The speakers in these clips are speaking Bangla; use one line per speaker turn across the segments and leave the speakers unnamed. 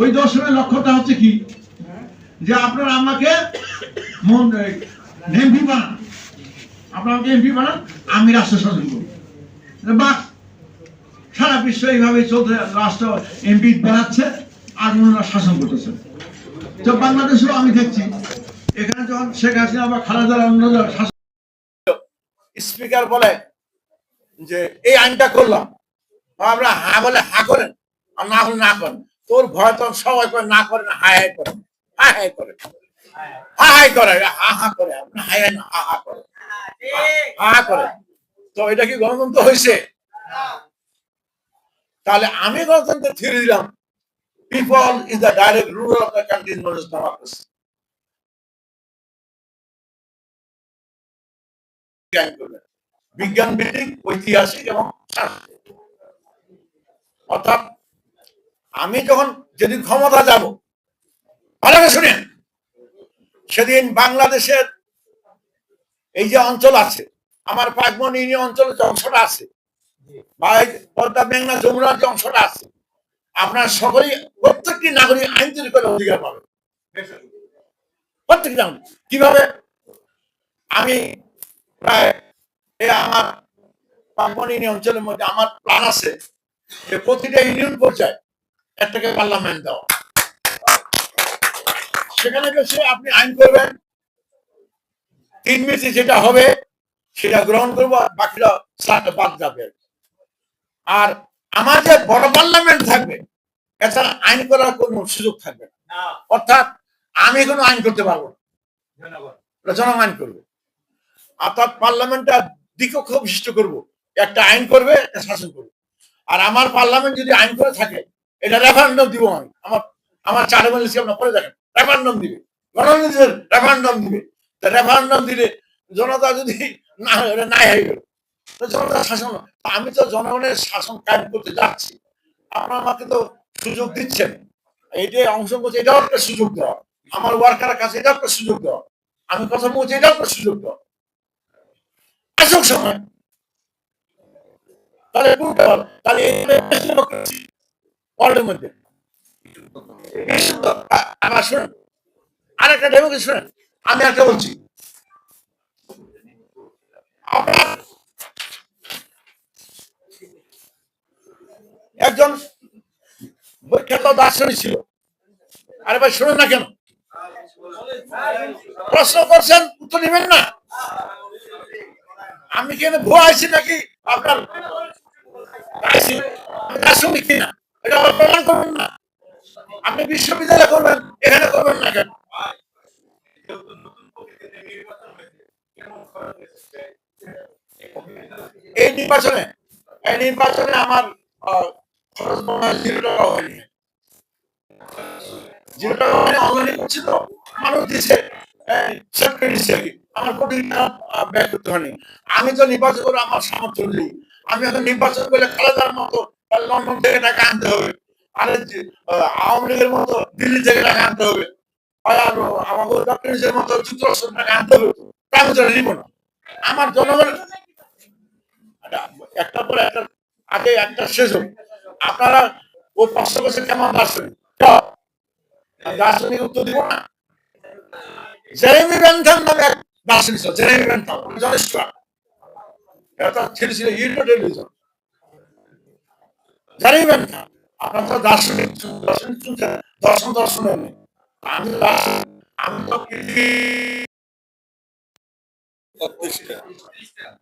ওই দর্শনের লক্ষ্যটা হচ্ছে কি? যে আপনারা আমাকে এমপি বানান। আপনারা আমাকে এমপি বানান, আমি রাষ্ট্র শাসন করব। বাস সারা বিশ্ব এইভাবে চলছে রাষ্ট্র এমপি বানাচ্ছে আর ওনারা শাসন করতেছে। তো বাংলাদেশেও আমি দেখছি, এখানে যখন শেখ হাসিনা বা খালেদা অন্য শাসন
স্পিকার বলে যে, এই আইনটা করলাম। আমরা হা বলে হা করেন, আর না হলে না করেন। তোর ভয় তো সবাই করে, না করেন হাই হাই করে হাই হাই করে। হা হাই করে হা হা করে হাই না, হা হা করে। হা হা করে। তো এটা কি গণতন্ত্র হয়েছে? তাহলে আমি গণতন্ত্র ফিরে দিলাম people is the direct ruler of the country in democracy বিজ্ঞান ভিত্তিক ঐতিহাসিক এবং অর্থাৎ আমি যখন যেদিন ক্ষমতা যাব, ভালো শুনেন, সেদিন বাংলাদেশের এই যে অঞ্চল আছে, আমার পাকমন ইউনিয়ন অঞ্চলের যে অংশটা আছে, বা পদ্মা মেঘনা যমুনার যে অংশটা আছে, আপনার সকলেই, প্রত্যেকটি নাগরিক আইন তৈরি করে অধিকার পাবে। প্রত্যেকটি নাগরিক। কীভাবে? আমি প্রায় এই আমার পাকমন ইউনিয়ন অঞ্চলের মধ্যে আমার প্ল্যান আছে যে প্রতিটা ইউনিয়ন পর্যায়ে একটাকে পার্লামেন্ট দেওয়া সেখানে বসে আপনি আইন করবেন। তিন মিনিটে যেটা হবে সেটা গ্রহণ করব আর বাকিটা বাদ যাবে। আর। আমার যে বড় পার্লামেন্ট থাকবে এছাড়া আইন করার কোনো সুযোগ থাকবে না। অর্থাৎ আমি কোনো আইন করতে পারব না। জনগণ আইন করবে। অর্থাৎ পার্লামেন্টটা দ্বিকক্ষ বিশিষ্ট করব। একটা আইন করবে একটা শাসন করবে। আর আমার পার্লামেন্ট যদি আইন করে থাকে এটা রেফারেন্ডাম দিব আমি। আমার আমার চারে বলেছি আপনার পরে দেখেন। রেফারেন্ডাম দিবে। গণতন্ত্রের রেফারেন্ডাম দিবে। তা রেফারেন্ডাম দিলে জনতা যদি না এটা নাই হয়ে গেল। জনতা শাসন আমি তো জনগণের শাসন কায়েম করতে যাচ্ছি। আপনারা আমাকে তো সুযোগ দিচ্ছেন। এইটাই অংশ করছে এটাও একটা সুযোগ দেওয়া। আমার ওয়ার্কারের কাছে এটাও একটা সুযোগ দেওয়া। আমি কথা বলছি, এটাও একটা সুযোগ দেওয়া। আসুক সময়। তাহলে তাহলে ওয়ার্ল্ডের মধ্যে। আবার শুনেন আরেকটা ডেমোক্রেসি শুনেন আমি একটা বলছি। একজন বিখ্যাত দার্শনিক ছিল। আরে ভাই, শুনেন না কেন? প্রশ্ন করছেন, উত্তর নেবেন না? আমি কেন ভুয়া আছি নাকি আপনার দার্শনিক কিনা? আপনি বিশ্ববিদ্যালয় করবেন, এখানে করবেন না কেন? এই নির্বাচনে এই নির্বাচনে আমার খরচ মনে জিরো টাকা হয়নি। জিরো টাকা হয়নি অনলাইনে করছি তো মানুষ দিছে। আমার কোটি ব্যয় করতে হয়নি। আমি তো নির্বাচন করে আমার সামর্থ্য নেই। আমি এখন নির্বাচন করলে খালেদার মতো লন্ডন থেকে টাকা আনতে হবে আরে আওয়ামী লীগের মতো দিল্লি থেকে টাকা আনতে হবে আমাকে ডক্টর মতো যুক্তরাষ্ট্র টাকা আনতে হবে তা আমি নিব না আমার জনগণ একটা পরে একটা আগে একটা শেষ হোক আপনারা ও প্রশ্ন করছে কেমন দার্শনিক দার্শনিক উত্তর দিব না জেরেমি বেন্থাম নামে দার্শনিক জেরেমি বেন্থাম যথেষ্ট এটা ছেলে ছিল ইউরোটেলিজম আপনার তো দার্শনিক দর্শন দর্শন আমি আমি তো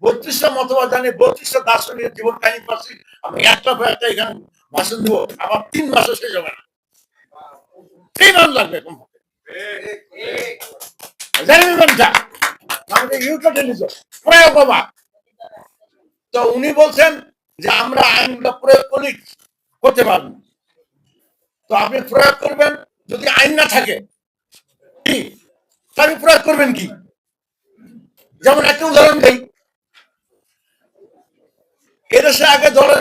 বত্রিশটা। মতবাদ জানি, বত্রিশটা দার্শনিক জীবন কাহিনী পাচ্ছি। আমি একটা একটা এখানে ভাষণ দেবো। আমার তিন মাসে শেষ হবে না। তিন মাস লাগবে কমপক্ষে প্রয়োগবাদ তো উনি বলছেন যে আমরা আইনগুলো প্রয়োগ করি, করতে পারব। তো আপনি প্রয়োগ করবেন যদি আইন না থাকে। তাহলে প্রয়োগ করবেন কি? যেমন একটা উদাহরণ দেই। এদেশে আগে দলের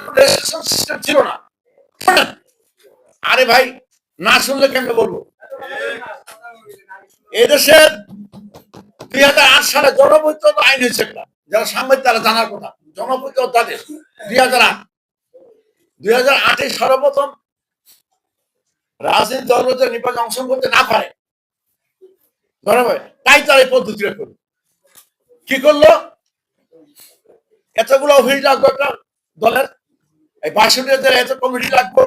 সিস্টেম ছিল না। আরে ভাই, না শুনলে কেমনে বলব? এদেশে দুই হাজার আট সালে জনবৈত্র আইন হয়েছে একটা। যারা সাংবাদিক তারা জানার কথা। জনবৈত্র তাদের দুই হাজার আট। দুই সর্বপ্রথম রাজনীতি দল নির্বাচনে অংশগ্রহণ করতে না পারে। তাই তার এই পদ্ধতিটা করল। কি করল? এতগুলো অফিস লাগবে একটা দলের। এই বাষট্টি এত কমিটি লাগবে,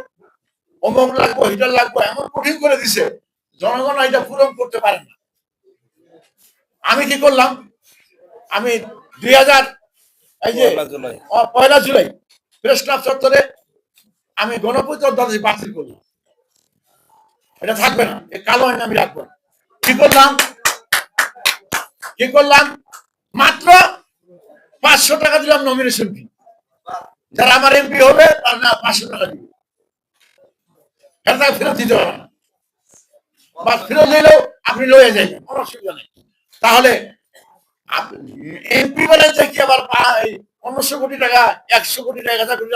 অমুক লাগবো হিটার লাগবো, এমন কঠিন করে দিছে, জনগণ এটা পূরণ করতে পারে না। আমি কি করলাম? আমি দুই হাজার এই যে
পয়লা জুলাই।
প্রেস ক্লাব চত্বরে আমি বাতিল করলাম এটা থাকবে না কালো আইন আমি রাখব কি করলাম? কি করলাম? মাত্র পাঁচশো টাকা দিলাম নমিনেশন ফি যারা আমার এমপি হবে তার না পাঁচশো টাকা দিবে। এটা ফেরত দিতে হবে না। বা ফেরত দিলেও আপনি লয়ে যাবেন কোনো অসুবিধা নেই। তাহলে এমপি বানাইতে কি আবার পা- এই পনেরোশো কোটি টাকা একশো কোটি টাকা কোটি